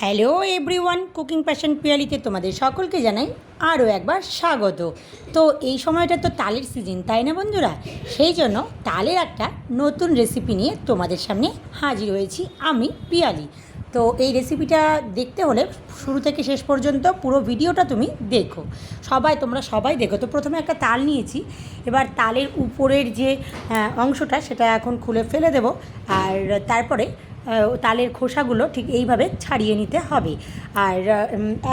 Hello everyone cooking passion পিয়ালিতে তোমাদের সকলকে জানাই আরও একবার স্বাগত। তো এই সময়টা তো তালের সিজন তাই না বন্ধুরা? সেই জন্য তালের একটা নতুন রেসিপি নিয়ে তোমাদের সামনে হাজির হয়েছি আমি, পিয়ালি। তো এই রেসিপিটা দেখতে হলে শুরু থেকে শেষ পর্যন্ত পুরো ভিডিওটা তুমি দেখো। সবাই, তোমরা সবাই দেখো। তো প্রথমে একটা তাল নিয়েছি। এবার তালের উপরের যে অংশটা, সেটা এখন খুলে ফেলে দেব। আর তারপরে তালের খোসাগুলো ঠিক এইভাবে ছাড়িয়ে নিতে হবে। আর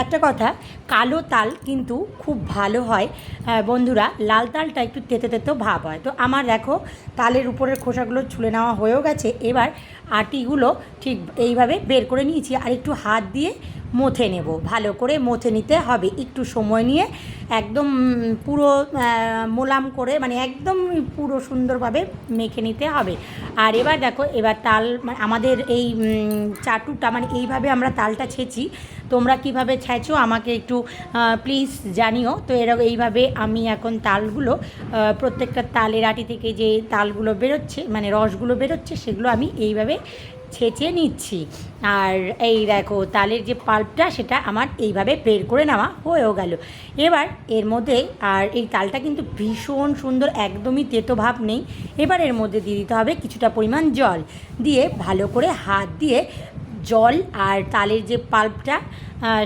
একটা কথা, কালো তাল কিন্তু খুব ভালো হয়। বন্ধুরা, লাল তালটা একটু তেতে তেতেও ভাব হয়। তো আমার দেখো, তালের উপরের খোসাগুলো ছুলে নেওয়া হয়েও গেছে। এবার আটিগুলো ঠিক এইভাবে বের করে নিয়েছি। আর একটু হাত দিয়ে মথে নেব। ভালো করে মথে নিতে হবে। একটু সময় নিয়ে একদম পুরো মোলাম করে মানে একদম পুরো সুন্দরভাবে মেখে নিতে হবে। আর এবার দেখো, এবার তাল মানে আমাদের এই চাটুটা মানে এইভাবে আমরা তালটা ছেঁচি। তোমরা কীভাবে ছেঁচো আমাকে একটু প্লিজ জানিও। তো এরকম এইভাবে আমি এখন তালগুলো প্রত্যেকটা তালের আটি থেকে যে তালগুলো বেরোচ্ছে মানে রসগুলো বেরোচ্ছে, সেগুলো আমি এইভাবে ছেঁচে নিচ্ছি। আর এই দেখো, তালের যে পাল্পটা, সেটা আমার এইভাবে বের করে নেওয়া হয়েও গেল। এবার এর মধ্যে, আর এই তালটা কিন্তু ভীষণ সুন্দর, একদমই তেতো ভাব নেই। এবার এর মধ্যে দিয়ে দিতে হবে কিছুটা পরিমাণ জল। দিয়ে ভালো করে হাত দিয়ে জল আর তালের যে পাল্পটা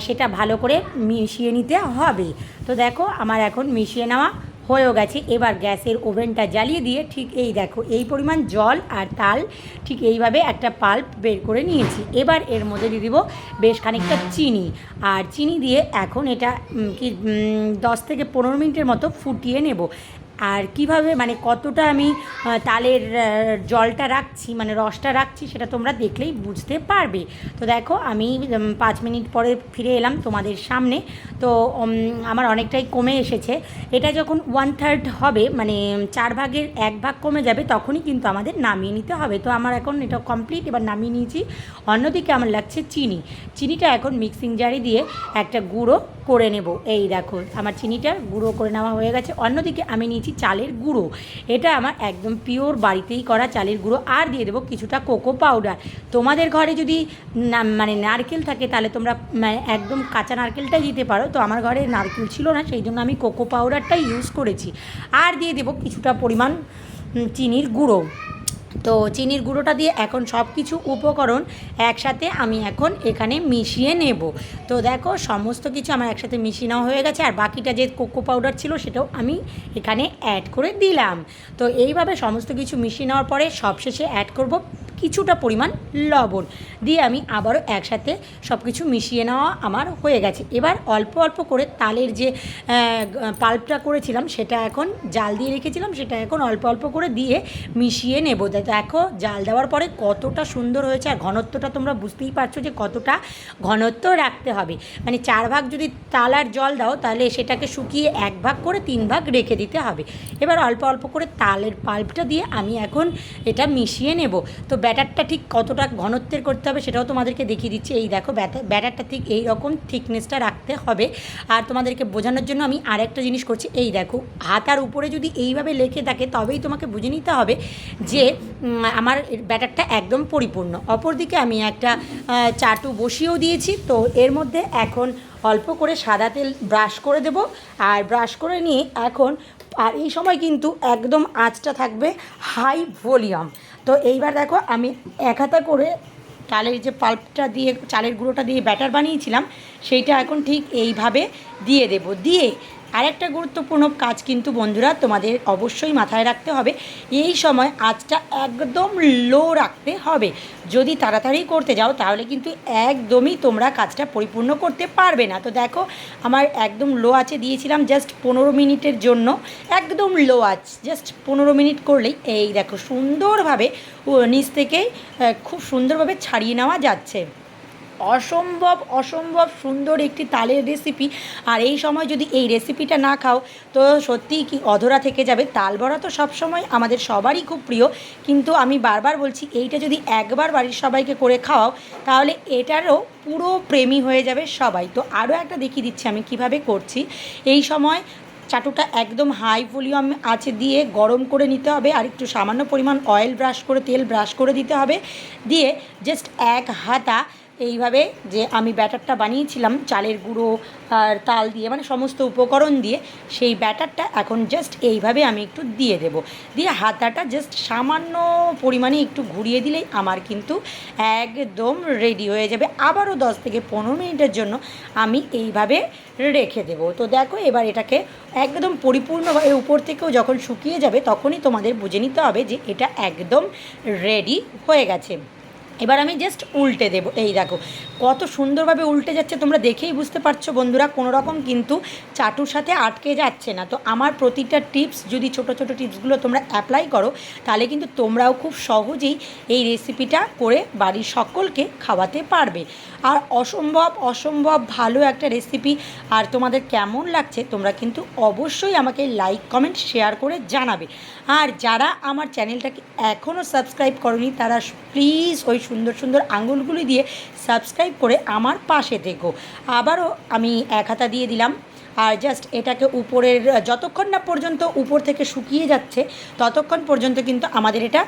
সেটা ভালো করে মিশিয়ে নিতে হবে। তো দেখো, আমার এখন মিশিয়ে নেওয়া হয়েও গেছে। এবার গ্যাসের ওভেনটা জ্বালিয়ে দিয়ে ঠিক এই দেখো, এই পরিমাণ জল আর তাল ঠিক এইভাবে একটা পাল্প বের করে নিয়েছি। এবার এর মধ্যে দিয়ে দিব বেশ খানিকটা চিনি। আর চিনি দিয়ে এখন এটা কি দশ থেকে পনেরো মিনিটের মতো ফুটিয়ে নেব। আর কীভাবে মানে কতটা আমি তালের জলটা রাখছি মানে রসটা রাখছি, সেটা তোমরা দেখলেই বুঝতে পারবে। তো দেখো, আমি পাঁচ মিনিট পরে ফিরে এলাম তোমাদের সামনে। তো আমার অনেকটাই কমে এসেছে। এটা যখন ওয়ান থার্ড হবে মানে চার ভাগের এক ভাগ কমে যাবে, তখনই কিন্তু আমাদের নামিয়ে নিতে হবে। তো আমার এখন এটা কমপ্লিট এবার নামিয়ে নিয়েছি। অন্যদিকে আমার লাগছে চিনি। চিনিটা এখন মিক্সিং জারে দিয়ে একটা গুঁড়ো করে নেব। এই দেখো, আমার চিনিটা গুঁড়ো করে নেওয়া হয়ে গেছে। অন্যদিকে আমি নিয়েছি চালের গুঁড়ো। এটা আমার একদম পিওর বাড়িতেই করা চালের গুঁড়ো। আর দিয়ে দেবো কিছুটা কোকো পাউডার তোমাদের ঘরে যদি না মানে নারকেল থাকে, তাহলে তোমরা মানে একদম কাঁচা নারকেলটাই দিতে পারো। তো আমার ঘরে নারকেল ছিল না, সেই জন্য আমি কোকো পাউডারটাই ইউজ করেছি। আর দিয়ে দেবো কিছুটা পরিমাণ চিনির গুঁড়ো। তো চিনির গুঁড়োটা দিয়ে এখন সব কিছু উপকরণ একসাথে আমি এখন এখানে মিশিয়ে নেব। তো দেখো, সমস্ত কিছু আমার একসাথে মিশিয়ে নেওয়া হয়ে গেছে, আর বাকিটা যে কোকো পাউডার ছিল সেটাও আমি এখানে অ্যাড করে দিলাম। তো এইভাবে সমস্ত কিছু মিশিয়ে নেওয়ার পরে সবশেষে অ্যাড করব কিছুটা পরিমাণ লবণ দিয়ে আমি আবারও একসাথে সব কিছু মিশিয়ে নেওয়া আমার হয়ে গেছে। এবার অল্প অল্প করে তালের যে পাল্পটা করেছিলাম সেটা এখন জাল দিয়ে রেখেছিলাম, সেটা এখন অল্প অল্প করে দিয়ে মিশিয়ে নেব। দেখো, জাল দেওয়ার পরে কতটা সুন্দর হয়েছে আর ঘনত্বটা তোমরা বুঝতেই পারছ যে কতটা ঘনত্ব রাখতে হবে। মানে চার ভাগ যদি তাল আর জল দাও, তাহলে সেটাকে শুকিয়ে এক ভাগ করে তিন ভাগ রেখে দিতে হবে। এবার অল্প অল্প করে তালের পাল্পটা দিয়ে আমি এখন এটা মিশিয়ে নেব। তো ব্যাটারটা ঠিক কতটা ঘনত্বের করতে হবে সেটাও তোমাদেরকে দেখিয়ে দিচ্ছি। এই দেখো ব্যাটার ব্যাটারটা ঠিক এই রকম থিকনেসটা রাখতে হবে। আর তোমাদেরকে বোঝানোর জন্য আমি আরেকটা জিনিস করছি। এই দেখো, হাতার উপরে যদি এইভাবে লেখে থাকে, তবেই তোমাকে বুঝে নিতে হবে যে আমার ব্যাটারটা একদম পরিপূর্ণ। অপরদিকে আমি একটা চাটু বসিয়েও দিয়েছি। তো এর মধ্যে এখন অল্প করে সাদা তেল ব্রাশ করে দেব। আর ব্রাশ করে নিয়ে এখন, আর এই সময় কিন্তু একদম আঁচটা থাকবে হাই ভলিউম তো এইবার দেখো আমি এক হাতা করে চালের যে পাল্পটা দিয়ে, চালের গুঁড়োটা দিয়ে ব্যাটার বানিয়েছিলাম, সেইটা এখন ঠিক এইভাবে দিয়ে দেব। দিয়ে আরেকটা গুরুত্বপূর্ণ কাজ কিন্তু বন্ধুরা তোমাদের অবশ্যই মাথায় রাখতে হবে, এই সময় আঁচটা একদম লো রাখতে হবে। যদি তাড়াতাড়ি করতে যাও তাহলে কিন্তু একদমই তোমরা কাজটা পরিপূর্ণ করতে পারবে না। তো দেখো, আমার একদম লো আছে দিয়েছিলাম জাস্ট পনেরো মিনিটের জন্য, একদম লো আঁচ জাস্ট পনেরো মিনিট করলেই এই দেখো সুন্দরভাবে নিচ থেকেই খুব সুন্দরভাবে ছাড়িয়ে নেওয়া যাচ্ছে। অসম্ভব অসম্ভব সুন্দর একটি তালের রেসিপি আর এই সময় যদি এই রেসিপিটা না খাও, তো সত্যিই কি অধরা থেকে যাবে। তাল বড়া তো সবসময় আমাদের সবারই খুব প্রিয়। কিন্তু আমি বারবার বলছি, এইটা যদি একবার বাড়ির সবাইকে করে খাওয়াও, তাহলে এটারও পুরো প্রেমী হয়ে যাবে সবাই। তো আরও একটা দেখিয়ে দিচ্ছি আমি কীভাবে করছি। এই সময় চাটুটা একদম হাই ভলিউম আছে দিয়ে গরম করে নিতে হবে, আর একটু সামান্য পরিমাণ অয়েল ব্রাশ করে, তেল ব্রাশ করে দিতে হবে। দিয়ে জাস্ট এক হাতা এইভাবে যে আমি ব্যাটারটা বানিয়েছিলাম, চালের গুঁড়ো আর তাল দিয়ে মানে সমস্ত উপকরণ দিয়ে, সেই ব্যাটারটা এখন জাস্ট এইভাবে আমি একটু দিয়ে দেব। দিয়ে হাতাটা জাস্ট সামান্য পরিমাণে একটু ঘুরিয়ে দিলেই আমার কিন্তু একদম রেডি হয়ে যাবে। আবারও দশ থেকে পনেরো মিনিটের জন্য আমি এইভাবে রেখে দেবো। তো দেখো, এবার এটাকে একদম পরিপূর্ণভাবে উপর থেকেও যখন শুকিয়ে যাবে, তখনই তোমাদের বুঝে নিতে হবে যে এটা একদম রেডি হয়ে গেছে। এবার আমি জাস্ট উল্টে দেবো। এই দেখো, কত সুন্দরভাবে উল্টে যাচ্ছে, তোমরা দেখেই বুঝতে পারছ বন্ধুরা কোনো রকম কিন্তু চাটুর সাথে আটকে যাচ্ছে না। তো আমার প্রতিটা টিপস যদি ছোট ছোট টিপসগুলো তোমরা অ্যাপ্লাই করো, তাহলে কিন্তু তোমরাও খুব সহজেই এই রেসিপিটা করে বাড়ির সকলকে খাওয়াতে পারবে। আর অসম্ভব অসম্ভব ভালো একটা রেসিপি আর তোমাদের কেমন লাগছে, তোমরা কিন্তু অবশ্যই আমাকে লাইক কমেন্ট শেয়ার করে জানাবে। আর যারা আমার চ্যানেলটাকে এখনও সাবস্ক্রাইব করনি, তারা প্লিজ ওই সুন্দর সুন্দর আঙুলগুলি দিয়ে সাবস্ক্রাইব করে আমার পাশে থেকো। আবারও আমি এক হাতা দিয়ে দিলাম। আর জাস্ট এটাকে উপরের, যতক্ষণ না পর্যন্ত উপর থেকে শুকিয়ে যাচ্ছে, ততক্ষণ পর্যন্ত কিন্তু আমাদের এটা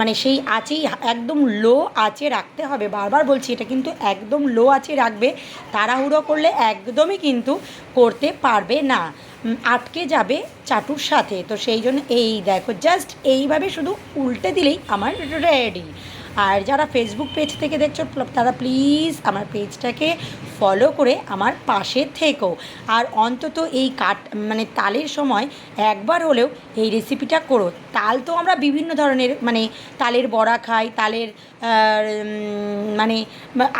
মানে সেই আঁচেই একদম লো আঁচে রাখতে হবে। বারবার বলছি, এটা কিন্তু একদম লো আঁচে রাখবে। তাড়াহুড়ো করলে একদমই কিন্তু করতে পারবে না। আটকে যাবে চাটুর সাথে। তো সেই জন্য এই দেখো জাস্ট এইভাবে শুধু উল্টে দিলেই আমার রেডি আর যারা ফেসবুক পেজ থেকে দেখছ তারা প্লিজ আমার পেজটাকে ফলো করে আমার পাশে থেকো। আর অন্তত এই কাট মানে তালের সময় একবার হলেও এই রেসিপিটা করো। তাল তো আমরা বিভিন্ন ধরনের মানে তালের বড়া খাই, তালের মানে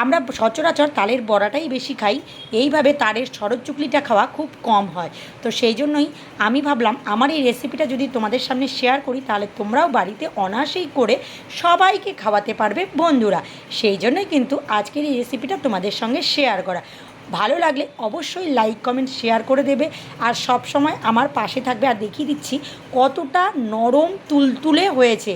আমরা সচরাচর তালের বড়াটাই বেশি খাই। এইভাবে তালের শরৎ চুকলিটা খাওয়া খুব কম হয়। তো সেই জন্যই আমি ভাবলাম, আমার এই রেসিপিটা যদি তোমাদের সামনে শেয়ার করি, তাহলে তোমরাও বাড়িতে অনায়াসেই করে সবাইকে খাওয়াতে পারবে বন্ধুরা। সেই জন্যই কিন্তু আজকের এই রেসিপিটা তোমাদের সঙ্গে শেয়ার করা। ভালো লাগলে অবশ্যই লাইক কমেন্ট শেয়ার করে দেবে। আর সব সময় আমার পাশে থাকবে। আর দেখিয়ে দিচ্ছি কতটা নরম তুলতুলে হয়েছে।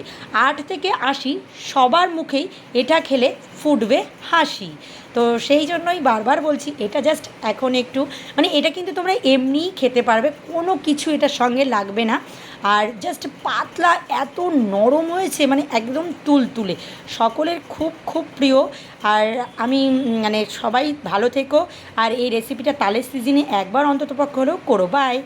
আট থেকে আশি সবার মুখেই এটা খেলে ফুটবে হাসি। তো সেই জন্যই বারবার বলছি, এটা জাস্ট এখন একটু মানে এটা কিন্তু তোমরা এমনিই খেতে পারবে, কোনো কিছু এটার সঙ্গে লাগবে না। আর জাস্ট পাতলা, এত নরম হয়েছে মানে একদম তুলতুলে। সকলের খুব খুব প্রিয়। আর আমি মানে সবাই ভালো থেকো। আর এই রেসিপিটা তালের সিজনে একবার অন্ততপক্ষে হলেও করো। বাই